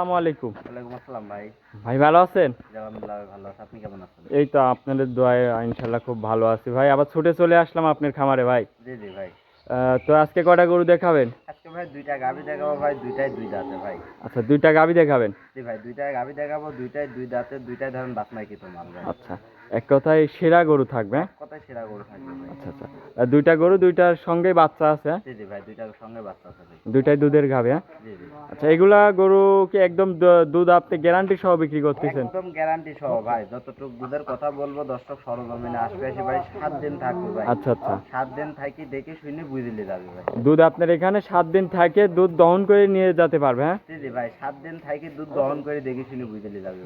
আসসালামু আলাইকুম। ওয়ালাইকুম আসসালাম ভাই। ভাই ভালো আছেন? আলহামদুলিল্লাহ ভালো আছি। আপনি কেমন আছেন? এই তো আপনাদের দোয়ায় ইনশাআল্লাহ খুব ভালো আছি। ভাই আবার ছুটে চলে আসলাম আপনার খামারে ভাই। জি জি ভাই। আহ, তো আজকে কটা গরু দেখাবেন? আজকে ভাই দুইটা গাভী দেখাবো ভাই দুইটাই দুই দাঁতে ভাই। আচ্ছা দুইটা গাভী দেখাবেন? জি ভাই দুইটা গাভী দেখাবো দুইটাই দুই দাঁতে দুইটাই ধরেন বাসমাই কি তোমার আচ্ছা। এক কথায় সেরা গরু থাকবে হ্যাঁ? কথাই সেরা গরু থাকবে আচ্ছা আচ্ছা। দুইটা গরু দুইটার সঙ্গে বাচ্চা আছে? জি জি ভাই দুইটার সঙ্গে বাচ্চা আছে দুইটাই দুধের গাবে হ্যাঁ? জি জি। আচ্ছা এগুলা গরু কি একদম দুধ আপনি গ্যারান্টি সহ বিক্রি করতেছেন? একদম গ্যারান্টি সহ ভাই যতটুকু দুধের কথা বলব দর্শক সরজমিনে আসবে এসে ভাই সাত দিন থাকবে ভাই। আচ্ছা আচ্ছা। সাত দিন থাকি দেখে শুনে বুঝলে যাবে ভাই। দুধ আপনার এখানে সাত দিন থাকে দুধ দহন করে নিয়ে যেতে পারবে হ্যাঁ? জি জি ভাই সাত দিন থাকি দুধ দহন করে দেখে শুনে বুঝলে যাবে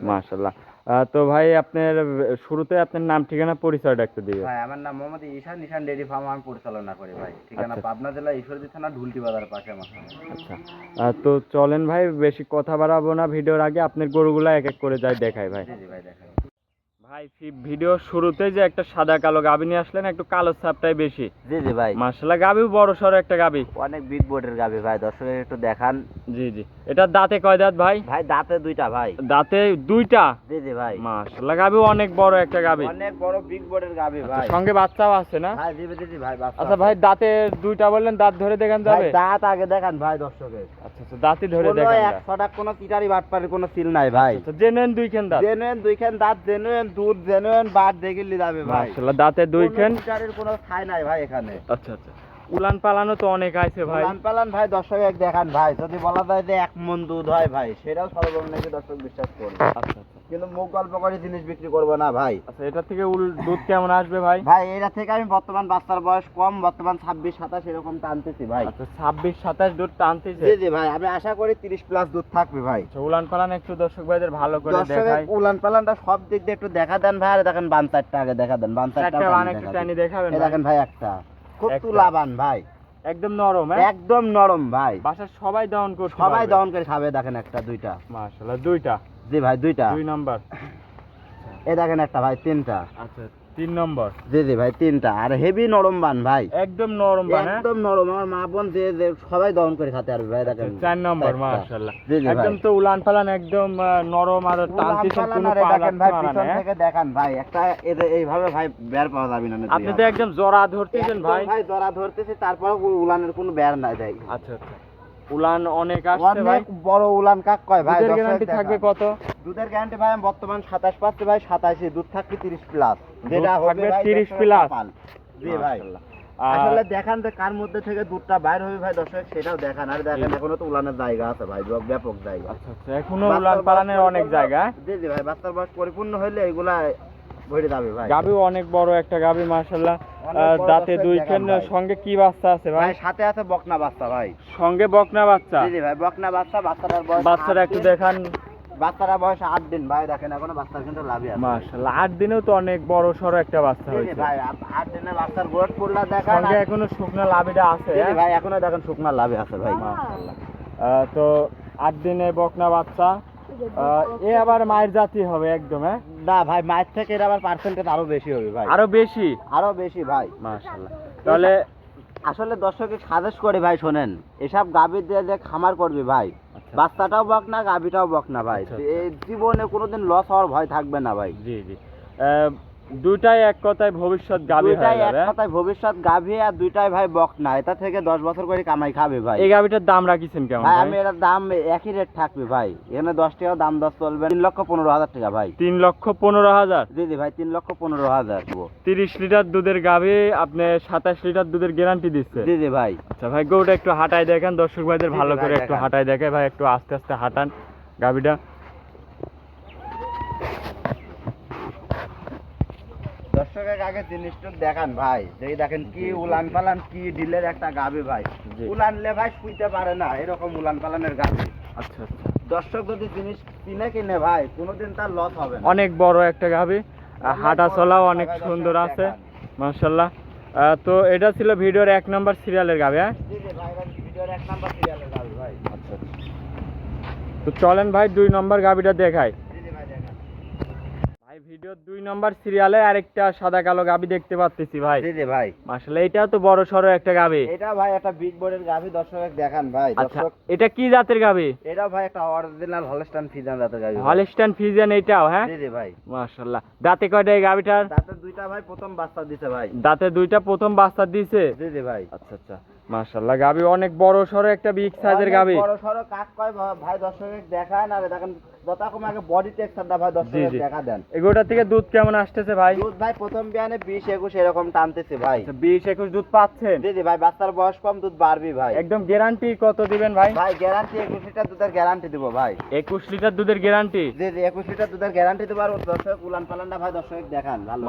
আহ, তো ভাই আপনার শুরুতে আপনার নাম ঠিকানা পরিচয়টা একটু দিবে ভাই আমার নাম মোহাম্মদ ঈশান ঈশান ডেয়ারি ফার্ম আমি পরিচালনা করি ভাই। ঠিকানা আচ্ছা। পাবনা জেলা ঈশ্বরদী থানা ঢুলটি বাজার পাশে আমার আচ্ছা। তো চলেন ভাই বেশি কথা বাড়াবো না ভিডিওর আগে আপনার গরুগুলা এক এক করে যাই দেখাই ভাই। জি জি ভাই দেখাই। ভাই ভিডিও শুরুতে যে একটা সাদা কালো গাবি নিয়ে আসলেন একটু কালো ছাপটাই বেশি। জি জি ভাই। মার্শাল্লাহ গাবিও বড় সড়ো একটা গাবি। অনেক বিগ বোর্ডের গাবি ভাই দর্শকের একটু দেখান। জি জি। এটা দাঁতে কয় দাঁত ভাই? ভাই দাঁতে দুইটা ভাই। দাঁতে দুইটা? জি জি ভাই। মার্শাল্লাহ গাবিও অনেক বড় একটা গাবি অনেক বড় বিগ বোর্ডের গাবি আচ্ছা, ভাই। সঙ্গে বাচ্চাও আছে না? ভাই জি জি ভাই বাচ্চা আচ্ছা ভাই দাঁতে দুইটা বললেন দাঁত ধরে দেখান যাবে? দাঁত আগে দেখান ভাই দর্শকের। আচ্ছা আচ্ছা দাঁতই ধরে কোনো দেখান এক ছটাক কোনো কিটারি বাটপারের কোনো সিল নাই ভাই। আচ্ছা জেনেন দুইখান দাঁত। জেনুইন দুইখান দাঁত জেনুইন দুধ জেনুইন বাট দেখলি যাবে ভাই। মার্শাল্লাহ দাঁতে দুইখান কোনো কিটারির কোনো ঠাই নাই ভাই এখানে। আচ্ছা আচ্ছা। উলান পালানো তো অনেক আছে ভাই। লান পালান ভাই দর্শক এক দেখান ভাই যদি বলা যায় যে এক মন দুধ হয় ভাই সেটাও সর্বনিম্ন দর্শক বিশ্বাস করবে। আচ্ছা আচ্ছা। কিন্তু মুখ গল্প করে জিনিস বিক্রি করব না ভাই। আচ্ছা এটা থেকে উল দুধ কেমন আসবে ভাই? ভাই এটা থেকে আমি বর্তমান বাচ্চার বয়স কম বর্তমান ছাব্বিশ সাতাশ এরকম টানতেছি ভাই। আচ্ছা ছাব্বিশ সাতাশ দুধ টানতেছে। জি জি ভাই আমি আশা করি তিরিশ প্লাস দুধ থাকবে ভাই। আচ্ছা উলান পালান একটু দর্শক ভাইদের ভালো করে দেখাই। উলান পালানটা সব দিক দিয়ে একটু দেখা দেন ভাই আর দেখেন বান চারটা আগে দেখা দেন বান চারটা চারটা বান একটু টানি দেখাবেন। দেখেন ভাই একটা। খুব তুলাবান ভাই। একদম নরম হ্যাঁ? একদম নরম ভাই। বাসার সবাই দহন করে সবাই দহন করে খাবে দেখেন একটা দুইটা। মাশাআল্লাহ দুইটা? জি ভাই দুইটা। দুই নাম্বার। এ দেখেন একটা ভাই তিনটা। আচ্ছা। তিন নম্বর। জি জি ভাই তিনটা। আর হেভি নরম বান ভাই। একদম নরম বান হ্যাঁ? একদম নরম। আমার মা বোন যে যে সবাই দহন করে খেতে পারবে ভাই দেখেন। চার নম্বর মাশাআল্লাহ। একদম তো উলান পালান একদম নরম আর কোনো পা দেখেন ভাই পিছন না, হ্যাঁ? থেকে দেখান ভাই একটা এইভাবে ভাই বের পাওয়া যাবে না আপনি তো একদম জরা ধরতেছেন ভাই। ভাই জরা ধরতেছি তারপর উলানের কোনো বের নাই দেয় আচ্ছা আচ্ছা। উলান অনেক আসছে ভাই। অনেক বড় উলান কাক কয় ভাই? দুধের গ্যারান্টি থাকবে কত? দুধের গ্যারান্টি ভাই আমি বর্তমান সাতাশ পাচ্ছি ভাই সাতাশে দুধ থাকবে তিরিশ প্লাস যেটা হবে ভাই 30 দর্শকের plus? কপাল। জি ভাই। আসলে দেখান যে কার মধ্যে থেকে দুধটা বাইর হবে ভাই দর্শক সেটাও দেখান। আর দেখেন এখনও তো উলানের জায়গা আছে ভাই ব্যাপক জায়গা। আচ্ছা আচ্ছা এখনও উলান পালানের অনেক জায়গা। জি জি ভাই বাচ্চার বয়স পরিপূর্ণ হইলে এগুলা অনেক বড় একটা গাবি দাঁতে সঙ্গে কি বাচ্চা আছে ভাই? ভাই সাথে আছে বকনা বাচ্চা ভাই। সঙ্গে বকনা বাচ্চা? জি ভাই বকনা বাচ্চা বাচ্চাটার বয়স বাচ্চারা আট একটু দেখান। বাচ্চারা বয়স আট দিন। ভাই দেখেন এখনও বাচ্চার কিন্তু লাভই আছে। মাশাআল্লাহ আট দিনেও তো অনেক বড় সড়ো একটা বাচ্চা হয়েছে। ভাই আট দিনে বাচ্চার পড়লা দেখান। সঙ্গে এখনও শুকনা লাভিটা আছে হ্যাঁ? ভাই এখনও দেখেন শুকনা লাভে আছে ভাই। মাশাআল্লাহ আহ, তো আট দিনে বকনা বাচ্চা। এ আবার মায়ের জাতি হবে একদম হ্যাঁ? না ভাই মায়ের থেকে এর আবার পার্সেন্টেজ আরও বেশি হবে ভাই। আরও বেশি? আরও বেশি ভাই। মাশাআল্লাহ। তাহলে আসলে দর্শকে সাজেস্ট করে ভাই শোনেন এসব গাভী দিয়ে যে খামার করবি ভাই আচ্ছা, বাচ্চাটাও বক না গাভীটাও বক না ভাই। আচ্ছা, এই জীবনে কোনোদিন লস হওয়ার ভয় থাকবে না ভাই। জি জি। আহ, দুইটাই এক কথায় ভবিষ্যৎ গাবি হয়ে দুইটাই এক? কথায় ভবিষ্যৎ গাভী আর দুইটাই ভাই বক না এটা থেকে দশ বছর করে কামাই খাবে ভাই। এই গাবিটার দাম রাখিছেন কেমন ভাই? আমি এটার দাম একই রেট থাকবে ভাই। এখানে দশ টাকা দাম দশ চলবে। তিন লক্ষ পনেরো হাজার টাকা ভাই। তিন লক্ষ পনেরো হাজার? জি জি ভাই তিন লক্ষ পনেরো হাজার। দেবো। তিরিশ লিটার দুধের গাভি আপনি সাতাশ লিটার দুধের গ্যারান্টি দিচ্ছে। জি জি ভাই। আচ্ছা ভাই গরুটা একটু হাঁটাই দেখেন। দর্শক ভাইদের ভালো করে একটু। হাঁটাই দেখে ভাই একটু আস্তে আস্তে হাঁটান গাভিটা দর্শকের আগে জিনিসটা দেখান ভাই। যে দেখেন কি উলান পালান কি ডিলের একটা গাবি ভাই। জি। উলানলে ভাই শুইতে পারে না এরকম উলান পালানের গাবি। আচ্ছা আচ্ছা। দর্শক যদি জিনিস কিনে কিনে ভাই কোনোদিন তার লস হবে না। অনেক বড় একটা গাবি হাঁটা চলাও অনেক সুন্দর আছে দেখান। মার্শাল্লাহ তো এটা ছিল ভিডিওর এক নম্বর সিরিয়ালের গাবি হ্যাঁ? জি জি ভাই ভাই ভিডিওর এক নাম্বার সিরিয়ালের গাবি ভাই। আচ্ছা তো চলেন ভাই দুই নম্বর গাভিটা দেখাই জি জি ভাই দেখান ভাই ভিডিওর দুই নম্বর সিরিয়ালে আরেকটা সাদা কালো গাবি দেখতে পাচ্ছি ভাই। জি জি ভাই। আসলে এটাও তো বড় সড়ো একটা গাবি। এটা ভাই একটা বিগ বোর্ডের গাভি দর্শক দেখান ভাই আচ্ছা এটা কি জাতের গাবি? এটা ভাই একটা অরিজিনাল হলস্টাইন ফিজান জাতের গাভি ভাই। হলিস্টান এটাও হ্যাঁ? জি জি ভাই। মাশাল্লাহ দাঁতে কয়টা এই গাবিটার? তাতে দুইটা ভাই প্রথম বাচ্চা দিছে ভাই। দাঁতে দুইটা প্রথম বাচ্চা দিছে? জি জি ভাই। আচ্ছা আচ্ছা মাশাল্লাহ গাবি অনেক বড় সড়ো একটা বিগ সাইজের গাবি। বড় সড়ো কাক কয় ভাই দর্শক দেখায় না দেখেন যতক্ষণ আগে বডি টেক্সচারটা ভাই দর্শক জি, জি। দেন। এগুলোটা থেকে দুধ কেমন আসতেছে ভাই? দুধ ভাই প্রথম বিয়ানে বিশ একুশ এরকম টানতেছে ভাই। বিশ একুশ দুধ পাচ্ছেন? জি জি ভাই বাচ্চার বয়স কম দুধ বাড়বি ভাই। একদম গ্যারান্টি কত দিবেন ভাই? ভাই গ্যারান্টি একুশ লিটার দুধের গ্যারান্টি দিব ভাই। একুশ লিটার দুধের গ্যারান্টি জি জি একুশ লিটার দুধের গ্যারান্টি দেবো। আর দর্শক উলান পালানটা ভাই দর্শক দেখান ভালো।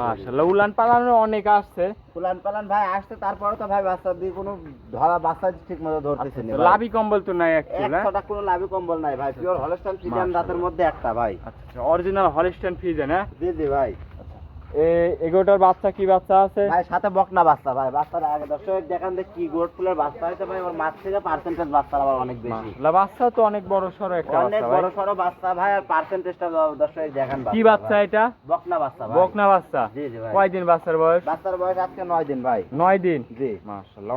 উলান পালানো অনেক আসছে। উলান পালান ভাই আসছে তারপরে তো ভাই বাচ্চা দিয়ে কোনো ধরা বাচ্চা ঠিক মতো ধরতেছে না আচ্ছা, লাভি কম্বল তো নাই অ্যাকচুয়ালি কোনো লাভি কম্বল নাই ভাই পিওর হলস্টাইন দাঁতের মধ্যে একটা ভাই। আচ্ছা অরিজিনাল হলিস্টান ফ্রিজ না জি জি ভাই। বাচ্চা কি বাচ্চা আছে? ভাই সাথে বকনা বাচ্চা ভাই। বাচ্চার আগে দর্শক দেখান যে কি গোট ফুলের বাচ্চা ভাই। মাছ থেকে পার্সেন্টেজ বাচ্চার আবার অনেক বেশি। বাচ্চা তো অনেক বড় একটা অনেক বড় বাচ্চা ভাই। আর পার্সেন্টেজটা দর্শক দেখান কি বাচ্চা এটা? বকনা বাচ্চা ভাই। বকনা বাচ্চা? জি জি ভাই। বাচ্চার বয়স? বাচ্চার বয়স আজকে দিন ভাই। দিন? জি।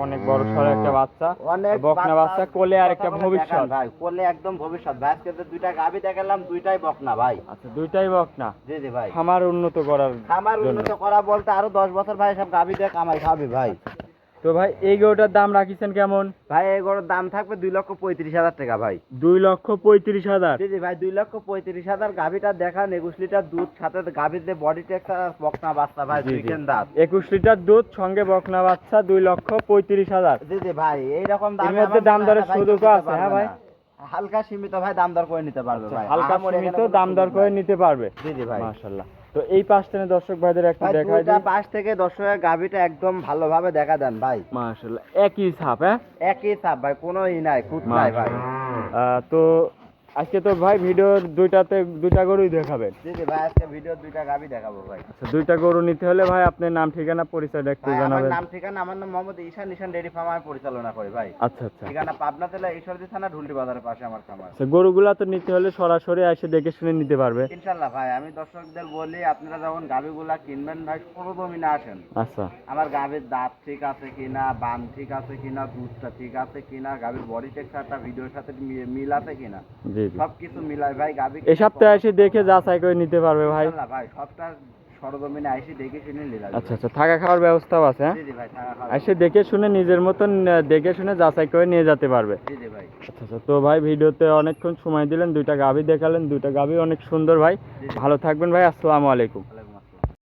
অনেক বড় একটা বাচ্চা। অনেক বকনা বাচ্চা কোলে আর একটা ভবিষ্যৎ। ভাই। কোলে একদম ভবিষ্যৎ ভাই। আজকে তো দুইটা গাবি দেখালাম দুইটাই বকনা ভাই। আচ্ছা দুইটাই বকনা? জি জি ভাই। খামার উন্নত করার খামার উন্নত করা বলতে আরও দশ বছর ভাই সব গাবি দিয়ে কামাই খাবি ভাই। তো ভাই এই গরুটার দাম রাখিছেন কেমন? ভাই এই গরুর দাম থাকবে দুই লক্ষ পঁয়ত্রিশ হাজার টাকা ভাই। দুই লক্ষ পঁয়ত্রিশ হাজার? জি ভাই দুই লক্ষ পঁয়ত্রিশ হাজার গাভিটা দেখান একুশ লিটার দুধ সাথে বডি বকনা বাচ্চা ভাই। দাঁত। একুশ লিটার দুধ সঙ্গে বকনা বাচ্চা দুই লক্ষ পঁয়ত্রিশ হাজার। জি জি ভাই এইরকম দাম মধ্যে দাম দরের আছে, হ্যাঁ ভাই? হালকা সীমিত ভাই দাম দর করে নিতে পারবে ভাই। হালকা সীমিত দাম দর করে নিতে পারবে। জি জি ভাই। মাশাল্লাহ তো এই পাশ থেকে দর্শক ভাইদের একটু দেখাই দিই। পাশ থেকে দর্শকের গাভিটা একদম ভালোভাবে দেখা দেন ভাই। মাশাআল্লাহ একই ছাপ হ্যাঁ? একই ছাপ ভাই কোনো ই নাই খুঁত নাই ভাই। তো আজকে তো ভাই ভিডিওর দুইটাতে দুইটা গরুই দেখাবেন। জি জি ভাই আজকে ভিডিও দুইটা গাভি দেখাবো ভাই। আচ্ছা দুইটা গরু নিতে হলে ভাই আপনার নাম ঠিকানা পরিচয়টা একটু ভাই, আমার জানাবেন। নাম ঠিকানা আমার নাম মোহাম্মদ ঈশান ঈশান ডেরি ফার্ম আমি পরিচালনা করি ভাই। আচ্ছা আচ্ছা। ঠিকানা পাবনা জেলা ঈশ্বরদী থানা ঢুলটি বাজারের পাশে আমার খামার। আচ্ছা গরুগুলা তো নিতে হলে সরাসরি এসে দেখে শুনে নিতে পারবে। ইনশাল্লাহ ভাই আমি দর্শকদের বলি আপনারা যখন গাভিগুলা কিনবেন ভাই সরজমিনে আসেন। আচ্ছা। আমার গাভির দাঁত ঠিক আছে কিনা বান ঠিক আছে কিনা দুধটা ঠিক আছে কিনা গাভির বডি টেক্সচারটা ভিডিওর সাথে মিল আছে কিনা। জি সবকিছু ভাই এই সপ্তাহে এসে দেখে যাচাই করে নিতে পারবে ভাই। ভাই সবটা সরজমিনে আইসি দেখে শুনে নিয়ে আচ্ছা আচ্ছা থাকা খাওয়ার ব্যবস্থাও আছে হ্যাঁ? এসে দেখে শুনে নিজের মতন দেখে শুনে যাচাই করে নিয়ে যেতে পারবে। ভাই। আচ্ছা আচ্ছা তো ভাই ভিডিওতে অনেকক্ষণ সময় দিলেন দুইটা গাভী দেখালেন দুইটা গাভী অনেক সুন্দর ভাই। ভালো থাকবেন ভাই আসসালামু আলাইকুম।